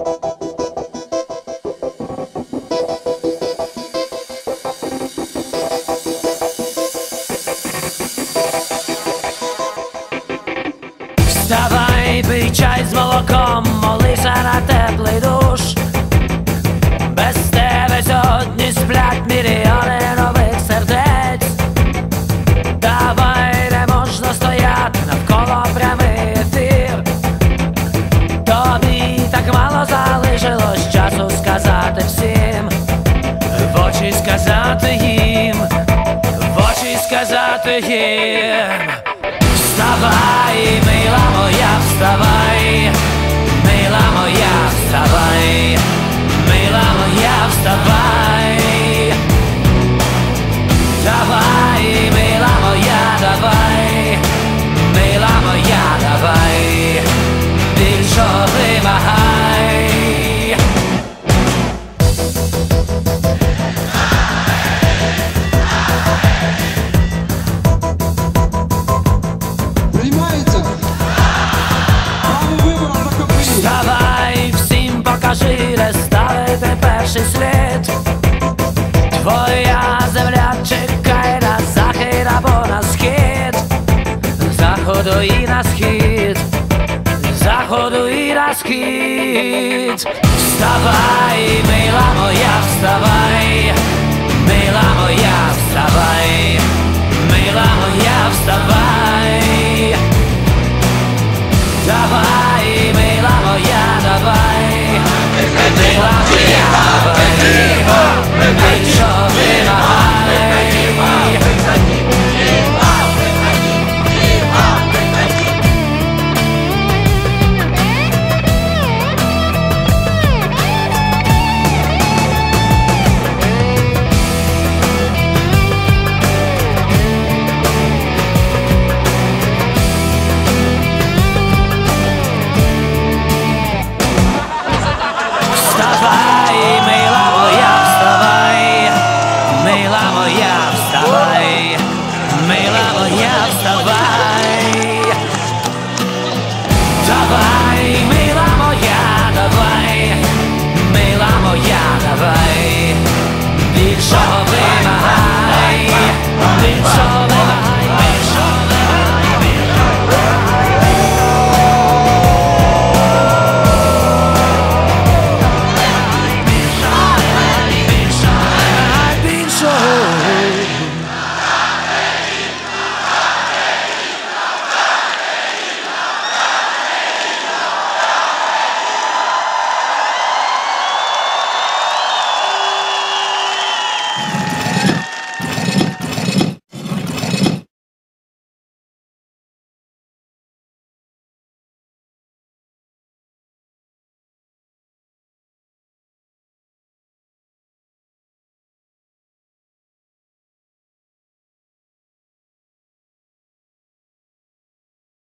Вставай, пий чай з молоком, сказати їм, в очі сказати їм. Вставай, мила моя, вставай, мила моя, перший слід. Твоя земля чекає на захід або на схід, заходу і на схід, заходу і на схід. Вставай, мила моя, вставай, мила моя, вставай, Niech będzie ça va.